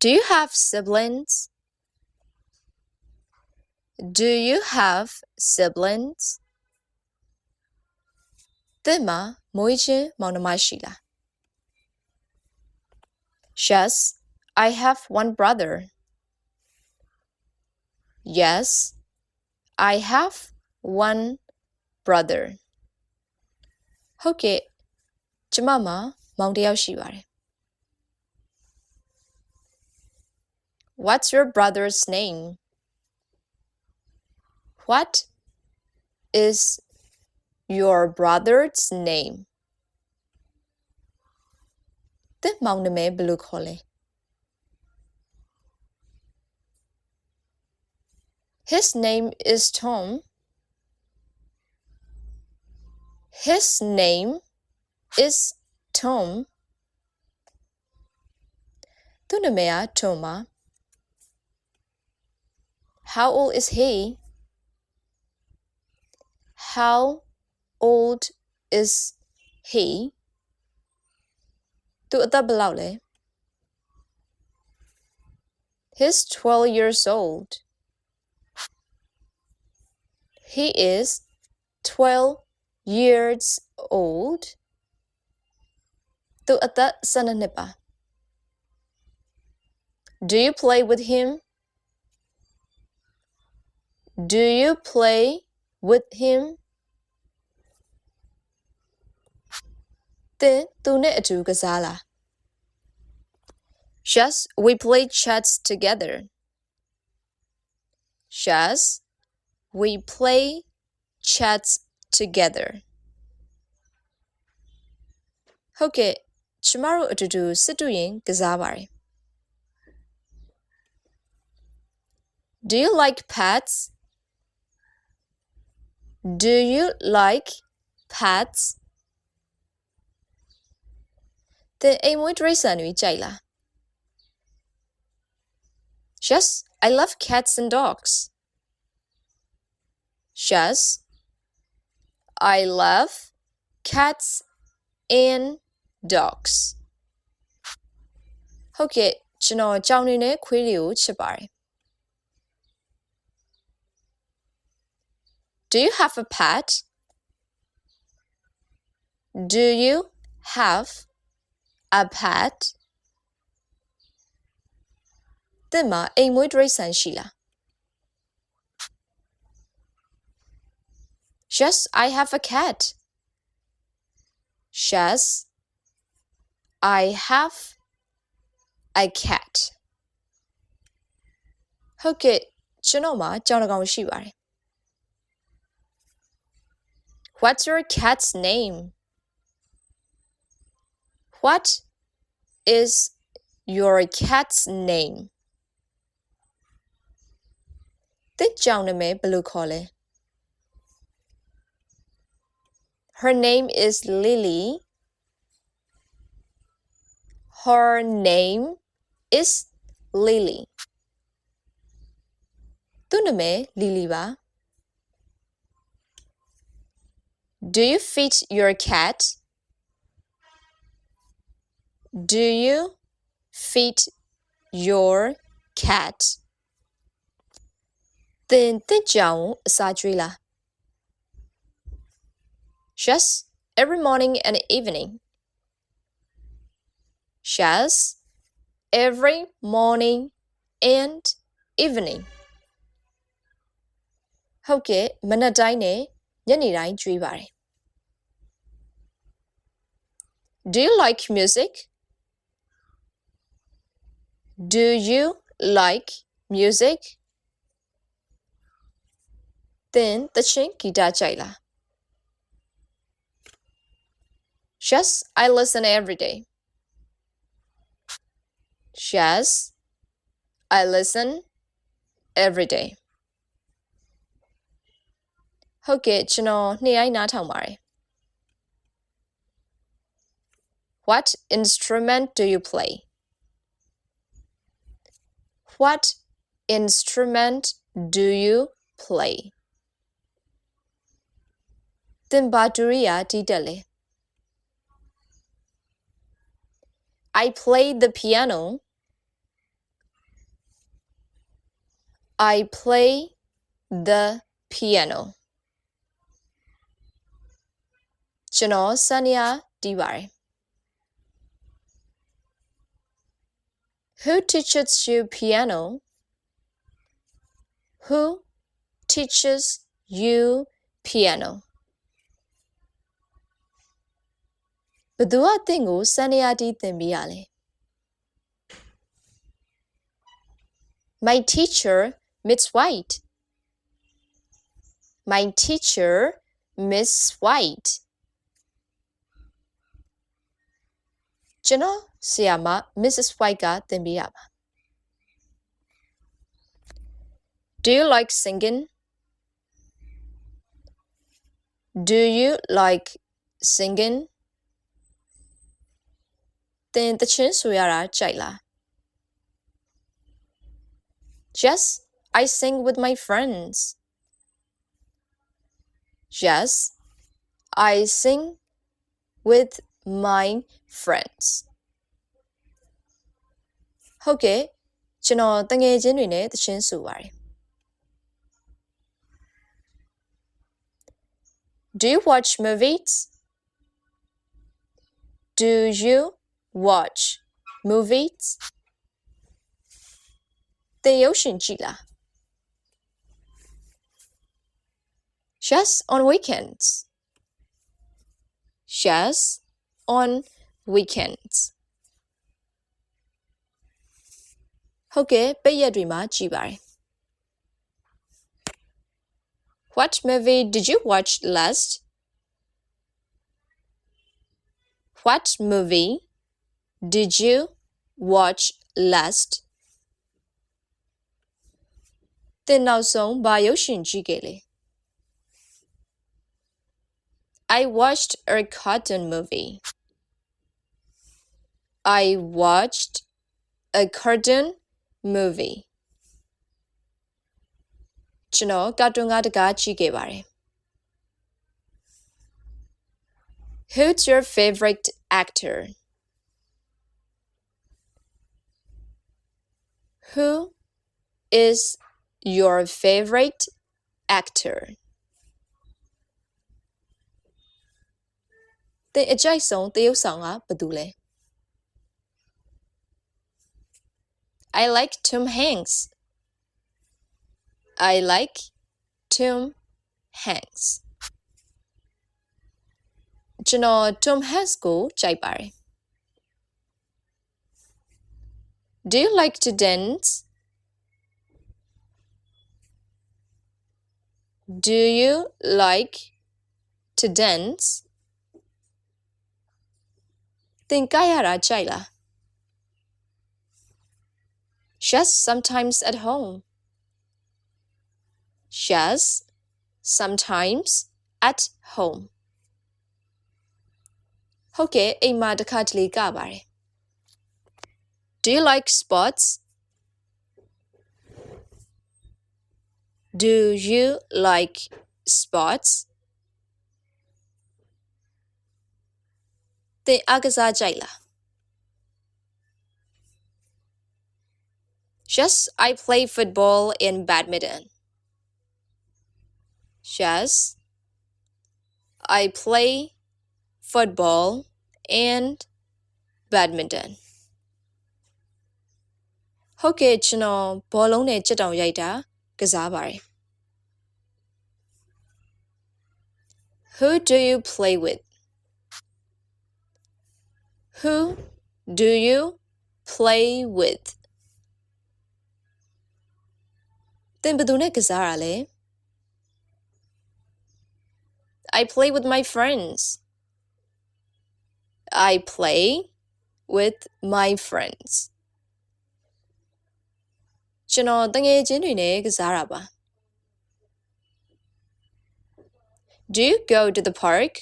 Do you have siblings? Do you have siblings? သင်မှာမွေးချင်းမောင်နှမရှိလား Yes, I have one brother. Yes, I have one brother. ဟုတ်ကဲ့ကျမမှာမောင်တစ်ယောက်ရှိပါတယ် What's your brother's name? What is your brother's name? တဲ့မောင်နာမည်ဘယ်လိုခေါ်လဲ His name is Tom. His name is Tom. သူ့နာမည်က Tom ပါ How old is he? How old is he? သူအသက်ဘယ်လောက်လဲ He's 12 years old. He is 12 years old. သူအသက်12နှစ်ပါ Do you play with him? Do you play with him? သင်သူနဲ့အတူကစားလား Yes, we play chess together. Yes, we play chess together. ဟုတ်ကဲ့ကျမတို့အတူတူစစ်တူရင်ကစားပါတယ် Do you like pets? Do you like pets? သင်အိမ်မွေးတိရစ္ဆာန်တွေကြိုက်လား Yes, I love cats and dogs. Yes, I love cats and dogs. ဟုတ်ကဲ့ကျွန်တော်ကြောင်နေနဲ့ခွေးတွေကိုချစ်ပါတယ် Do you have a pet? Do you have a pet? သင်မှာအိမ်မွေးတိရစ္ဆာန်ရှိလား Yes, I have a cat. Yes, I have a cat. ဟုတ်ကဲ့ကျွန်တော်မှာကြောင်တစ်ကောင်ရှိပါတယ် What's your cat's name? What is your cat's name? တဲ့ကြောင်နာမည်ဘယ်လိုခေါ်လဲ Her name is Lily. Her name is Lily. သူ့နာမည် Lily ပါ Do you feed your cat? Do you feed your cat? သင်တင့်ကြောင်အစာကျွေးလား Yes, every morning and evening. Yes, every morning and evening. ဟုတ်ကဲ့မနက်တိုင်းနဲ့ညနေတိုင်းကျွေးပါတယ် Do you like music? Do you like music? သင်သချင်းဂီတကြိုက်လား Yes, I listen every day. Yes, I listen every day. ဟုတ်ကဲ့ကျွန်တော်နေ့တိုင်းနားထောင်ပါတယ် What instrument do you play? What instrument do you play? သင်ဘာဒူရီယာတီးတက်လဲ I play the piano. I play the piano ကျွန်တော်စနေရတီးပါတယ် Who teaches you piano? Who teaches you piano? ဘသူကတင့်ကိုစနေရတီးသင်ပေးရလဲ My teacher Miss White My teacher Miss White ကျွန်တော်ဆရာမ Mrs. White ကသင်ပေးရပါ Do you like singing? Do you like singing? သင်တချင်းဆိုရတာကြိုက်လား Yes, I sing with my friends. Yes, I sing with my friends. ဟုတ်ကဲ့ကျွန်တော်တငယ်ချင်းတွေနဲ့တချင်းဆိုပါတယ် Do you watch movies? Do you watch movies? သင်ရုပ်ရှင်ကြည့်လား Yes, on weekends. Yes, on weekends. ဟုတ်ကဲ့ပိတ်ရက်တွေမှာကြည်ပါတယ် What movie did you watch last? What movie did you watch last? သင်နောက်ဆုံးဘာရုပ်ရှင်ကြည့်ခဲ့လဲ I watched a cartoon movie. I watched a cartoon movie ကျွန်တော်ကာတွန်းကားတကားကြည့်ခဲ့ပါတယ် Who's your favorite actor? Who is your favorite actor? တဲ့အကြိုက်ဆုံးတရုပ်ဆောင်ကဘယ်သူလဲ I like Tom Hanks. I like Tom Hanks. ကျွန်တော် Tom Hanks ကိုကြိုက်ပါတယ် Do you like to dance? Do you like to dance? သင်ကြိုက်ရတာကြိုက်လား Just sometimes at home. Just sometimes at home. ဟုတ်ကဲ့အိမ်မှာတစ်ခါတလေကပါတယ် Do you like sports? Do you like sports? သင်အားကစားကြိုက်လား Yes, I play football and badminton. Yes, I play football and badminton. ဟုတ်ကဲ့ကျွန်တော်ဘောလုံးနဲ့ကြက်တောင်ရိုက်တာကစားပါတယ် Who do you play with? Who do you play with? င်ဘယ်သူနဲ့ကစားရလဲ I play with my friends. I play with my friends. ကျွန်တော်တငယ်ချင်းတွေနဲ့ကစားတာပါ Do you go to the park?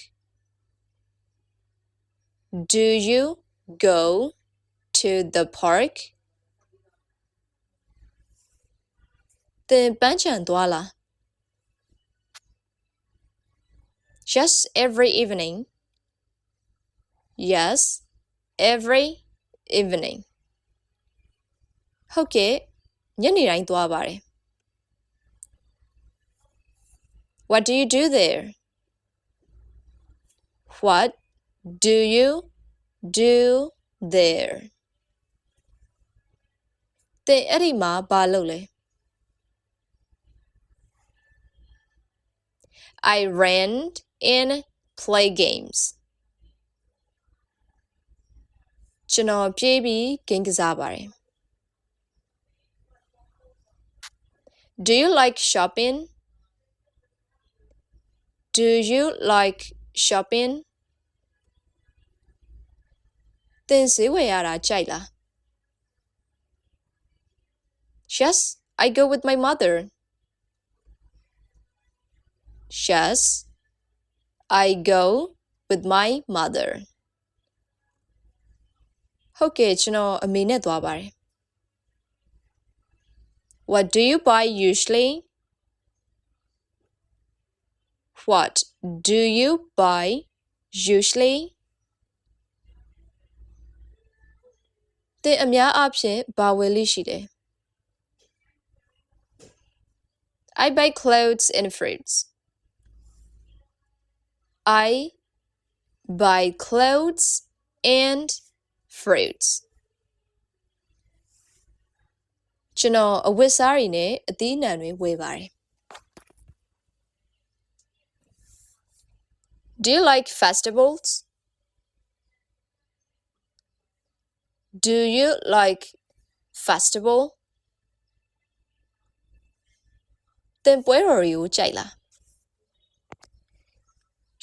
Do you go to the park? သင်ပန်းချံသွားလား Yes, every evening. Yes, every evening. ဟုတ်ကဲ့ညနေတိုင်းသွားပါတယ် What do you do there? What do you do there? သင်အဲ့ဒီမှာဘာလုပ်လဲ I ran in play games ကျွန်တော်ပြေးပြီးဂိမ်းကစားပါတယ် Do you like shopping? Do you like shopping? သင်ဈေးဝယ်ရတာကြိုက်လား Yes, I go with my mother. Yes, I go with my mother. ဟုတ်ကဲ့ကျွန်တော်အမေနဲ့သွားပါတယ် What do you buy usually? What do you buy usually? သင်အများအားဖြင့်ဘာဝယ်လိရှိတယ် I buy clothes and fruits. I buy clothes and fruits. ကျွန်တော်အဝတ်စားတွေနဲ့အသီးအနှံတွေဝယ်ပါတယ် Do you like festivals? Do you like festival? သင်ပွဲတော်တွေကိုကြိုက်လား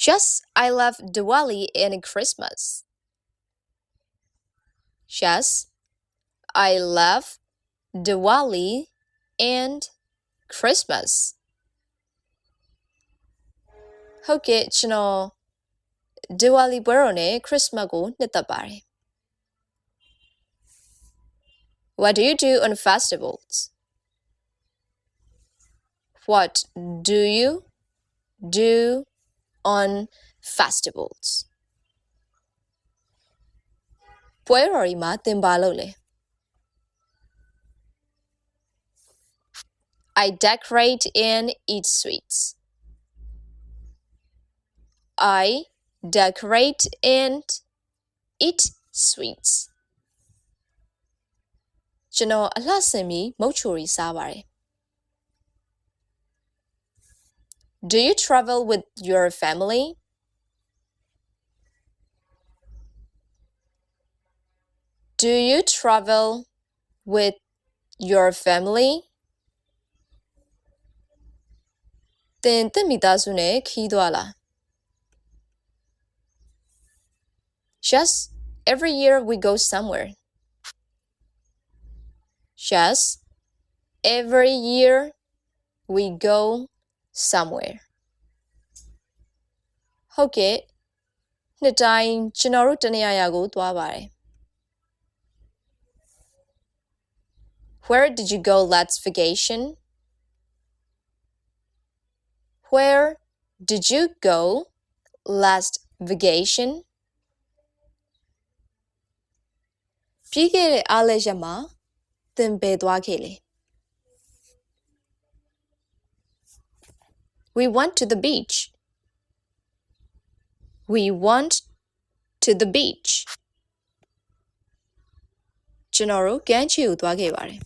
Yes, I love Diwali and Christmas. Yes, I love Diwali and Christmas. ဟုတ်ကဲ့ကျွန်တော် Diwali ပွဲတော်နဲ့ Christmas ကိုနှစ်သက်ပါတယ် What do you do on festivals? What do you do on festivals? ပွဲတော်ဒီမှာသင်ပါလို့လဲ I decorate and eat sweets. I decorate and eat sweets. ကျွန်တော်အလှဆင်ပြီးမုတ်ချိုရီစားပါတယ် Do you travel with your family? Do you travel with your family? သင်တက်မိသားစုနဲ့ခီးသွားလား Yes, every year we go somewhere. Yes, every year we go somewhere. ဟုတ်ကဲ့နှစ်တိုင်းကျွန်တော်တို့တနေရာရာကိုသွားပါတယ် Where did you go last vacation? Where did you go last vacation? ပြီးခဲ့တဲ့အားလဲရက်မှာသင်ဘယ်သွားခဲ့လဲ We went to the beach. We went to the beach. ကျွန်တော်တို့ကမ်းခြေကိုသွားခဲ့ပါတယ်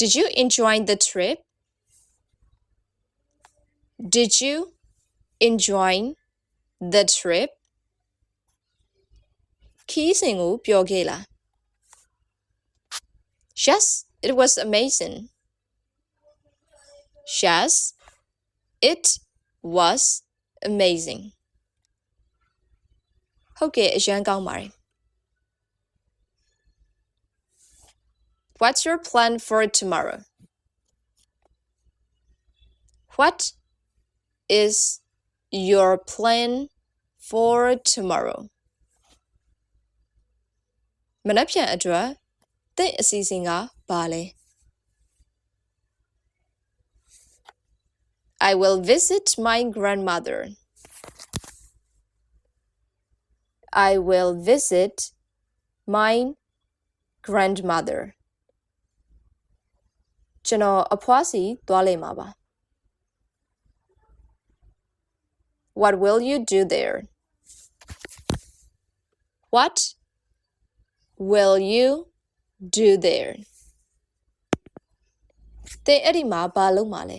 Did you enjoy the trip? Did you enjoy the trip? ခီးစဉ်ကိုပျော်ခဲ့လား Yes, it was amazing. Yes, it was amazing. ဟုတ်ကဲ့အရန်ကောင်းပါတယ် What's your plan for tomorrow? What is your plan for tomorrow? မနက်ဖြန်အတွက်သင့်အစီအစဉ်ကဘာလဲ I will visit my grandmother. I will visit my grandmother. ကျွန်တော်အဖွားစီသွားလိမ့်မှာပါ What will you do there What will you do there သင်အဲ့ဒီမှာဘာလုပ်မှာလဲ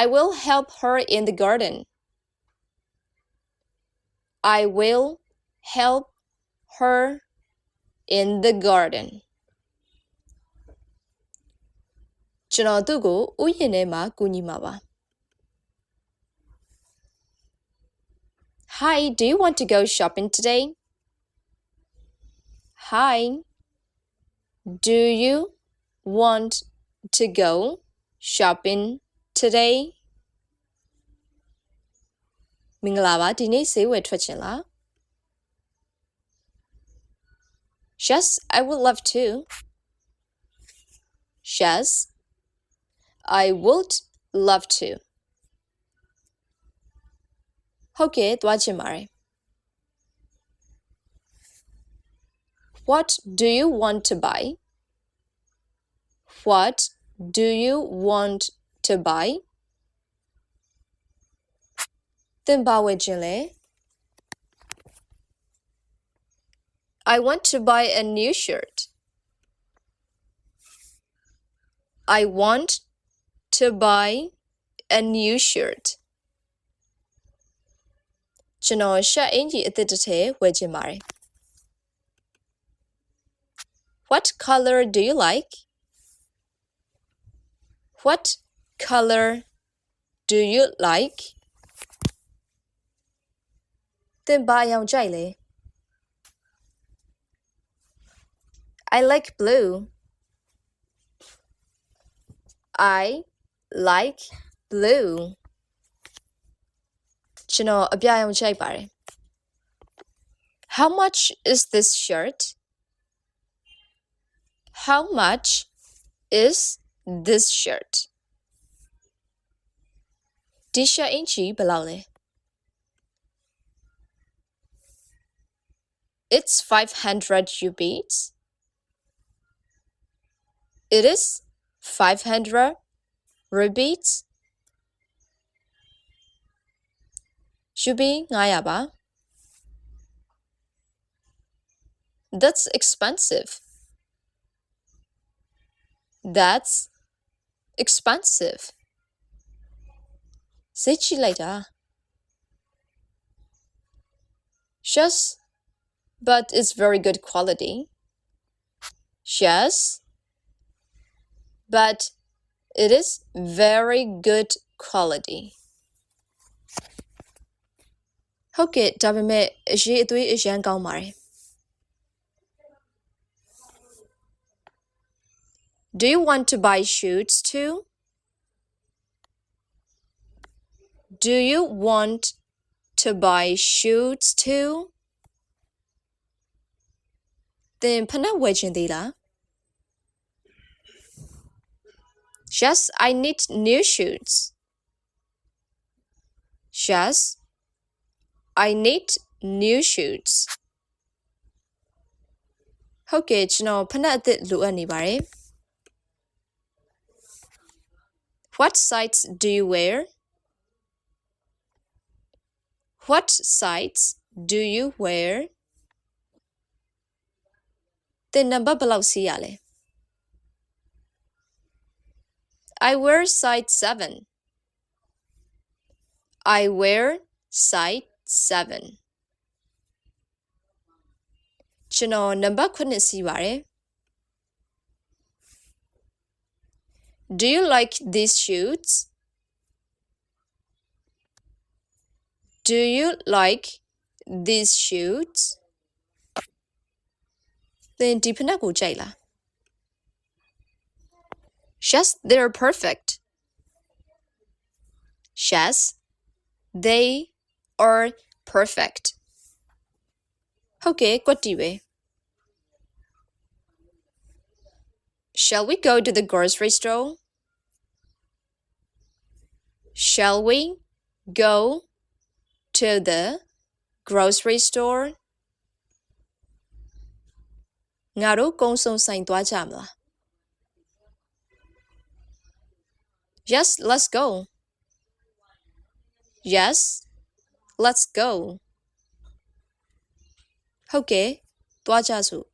I will help her in the garden I will help her in the garden ကျွန်တော်သူ့ကိုဥယျာဉ်ထဲမှာကူညီမှာပါ Hi, do you want to go shopping today? Hi, do you want to go shopping today? မင်္ဂလာပါဒီနေ့ဈေးဝယ်ထွက်ချင်လား Yes, I would love to. Yes, I would love to. ဟုတ်ကဲ့သွားချင်ပါတယ် What do you want to buy? What do you want to buy? သင်ပါဝယ်ခြင်းလဲ I want to buy a new shirt. I want to buy a new shirt. ကျွန်တော်ရှက်အင်ကြီးအသစ်တစ်ထည်ဝယ်ချင်ပါတယ် What color do you like? What color do you like? သင်ဘာရောင်ကြိုက်လဲ I like blue. I like blue. ကျွန်တော်အပြာရောင်ကြိုက်ပါတယ် How much is this shirt? How much is this shirt? ဒီရှပ်အင်ချီဘယ်လောက်လဲ It's 500 rupees. It is 500 rupees. Ruby 900ပါ That's expensive. That's expensive. ဈေးကြီးလိုက်တာ Just but it's very good quality. Yes, but it is very good quality. ဟုတ်ကဲ့ဒါပေမဲ့အရေးအသွေးအရန်ကောင်းပါတယ် Do you want to buy shoes too? Do you want to buy shoes too? သင်ဖနက်ဝယ်ချင်သေးလား Yes, I need new shoes. Yes, I need new shoes. ဟုတ်ကဲ့ကျွန်တော်ဖနက်အသစ်လိုအပ်နေပါတယ် What size do you wear? What size do you wear? သင်နံပါတ်ဘယ်လောက်စီးရလဲ I wear size 7 I wear size 7ကျွန်တော်နံပါတ်9စီးပါတယ် Do you like these shoes? Do you like these shoes? သင်ဒီဖနက်ကိုကြိုက်လား Yes, they're perfect. Yes, they are perfect. ဟုတ်ကဲ့ကွက်တီပဲ Shall we go to the grocery store? Shall we go to the grocery store? ငါတို့ကုံစုံဆိုင်သွားကြမလား Yes let's go Yes let's go ဟုတ်ကဲ့သွားကြစို့